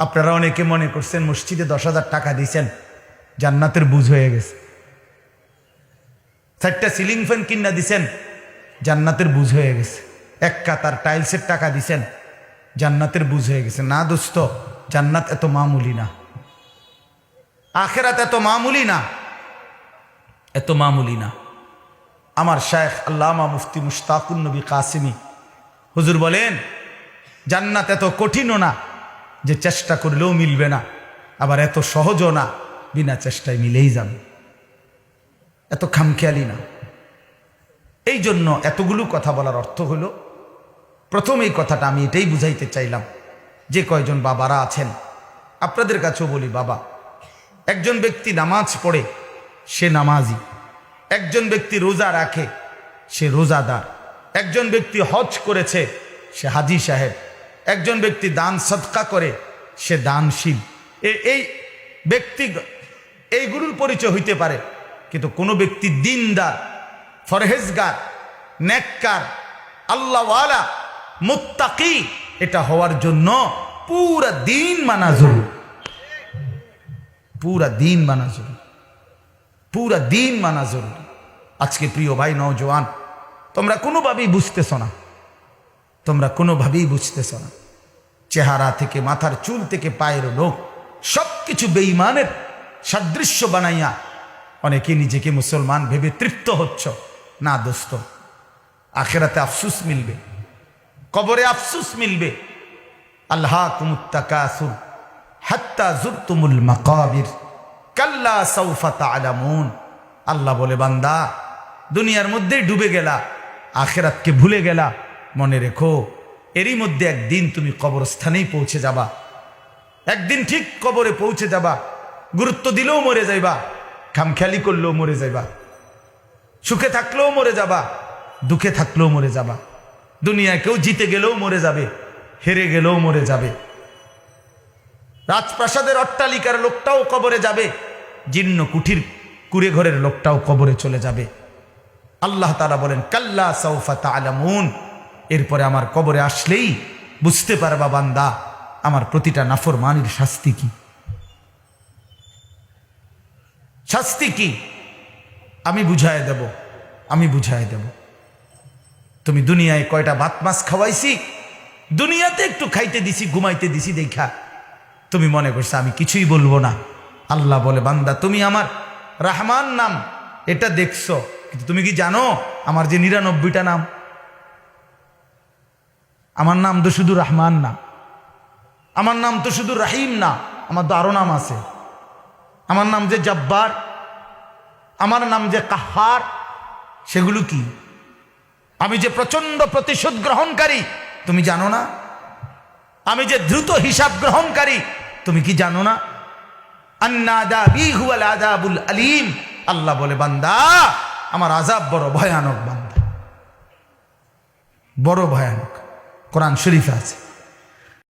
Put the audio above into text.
আপনারা অনেকে মনে করছেন মসজিদে দশ হাজার টাকা দিয়েছেন, জান্নাতের বুঝ হয়ে গেছে। চারটা সিলিং ফ্যান কিনা দিছেন, জান্নাতের বুঝ হয়ে গেছে। এক কাতার টাইলসের টাকা দিছেন, জান্নাতের বুঝ হয়ে গেছে। না দোস্ত, জান্নাত এত মামুলি না। আখেরাত এত মামুলি না। এত মামুলি না। আমার শায়েখ আল্লামা মুফতি মুশতাকুন নবী কাসিমি, হুজুর বলেন, জান্নাত এত কঠিনও না। যে চেষ্টা করলেও মিলবে না, আবার এত সহজও না, বিনা চেষ্টায় মিলেই যাবে। এত খামখেয়ালি না। এই জন্য এতগুলো কথা বলার অর্থ হলো, প্রথম এই কথাটা আমি এটাই বুঝাইতে চাইলাম, যে কয়জন বাবারা আছেন, আপনাদের কাছেও বলি বাবা, একজন ব্যক্তি নামাজ পড়ে, সে নামাজি। একজন ব্যক্তি রোজা রাখে, সে রোজাদার। একজন ব্যক্তি হজ করেছে, সে হাজি সাহেব। একজন ব্যক্তি দান সৎকা করে, সে দানশীল। এই ব্যক্তি এইগুলোর পরিচয় হইতে পারে, কিন্তু কোনো ব্যক্তি দিনদার, ফরহেজগার, নেককার, আল্লাহওয়ালা, মুত্তাকি, এটা হওয়ার জন্য পুরা দিন মানা জরুরি। পুরা দিন মানা জরুরি। পুরা দিন মানা জরুরি। আজকে প্রিয় ভাই, নওজোয়ান, তোমরা কোনোভাবেই বুঝতেছ না। তোমরা কোনোভাবেই বুঝতেছ না। চেহারা থেকে, মাথার চুল থেকে, পায়ের লোক সব কিছু বেইমানের সাদৃশ্য বানাইয়া অনেকে নিজেকে মুসলমান ভেবে তৃপ্ত হচ্ছ, না দোস্ত, আখেরাতে আফসুস মিলবে, কবরে আফসুস মিলবে। আল্লাহ কুমুত্তাকাসুর, হাত্তা জুরতুমুল মাকাবির, কাল্লা সৌফা তালামুন আল্লাহ বলে, বান্দা, দুনিয়ার মধ্যেই ডুবে গেলা, আখেরাতকে ভুলে গেলা মনে রেখো, এরই মধ্যে একদিন তুমি কবরস্থানেই পৌঁছে যাবা। একদিন ঠিক কবরে পৌঁছে যাবা, গুরুত্ব দিলেও মরে যাইবা, খামখেয়ালি করলেও মরে যাইবা, সুখে থাকলেও মরে যাবা, দুঃখে থাকলেও মরে যাবা, দুনিয়ায় কেউ জিতে গেলেও মরে যাবে, হেরে গেলেও মরে যাবে। রাজপ্রাসাদের অট্টালিকার লোকটাও কবরে যাবে, জীর্ণ কুঠির কুড়ে ঘরের লোকটাও কবরে চলে যাবে। আল্লাহ তারা বলেন, কাল্লা সৌফা তালামুন এরপরে আমার কবরে আসলেই বুঝতে পারবা বান্দা, আমার প্রতিটা নাফরমানির শাস্তি কি? শাস্তি কি? আমি বুঝায় দেব, আমি বুঝায় দেব। তুমি দুনিয়ায় কয়টা ভাত মাছ খাওয়াইছি, দুনিয়াতে একটু খাইতে দিছি, ঘুমাইতে দিছি, দেখা। তুমি মনে করছ আমি কিছুই বলব না। আল্লাহ বলে, বান্দা, তুমি আমার রাহমান নাম, এটা দেখছ। কিন্তু তুমি কি জানো, আমার যে নিরানব্বইটা নাম? আমার নাম তো শুধু রহমান না। আমার নাম তো শুধু রাহিম না, আমার তো আরও নাম আছে। আমার নাম যে জব্বার, আমার নাম যে কাহার, সেগুলো কি? আমি যে প্রচণ্ড প্রতিশোধ গ্রহণকারী, তুমি জানো না? আমি যে দ্রুত হিসাব গ্রহণকারী, তুমি কি জানো না? আদাবুল আলিম, আল্লাহ বলে, বান্দা, আমার আজাব বড় ভয়ানক বান্দা। বড় ভয়ানক। কোরআন শরীফে আছে।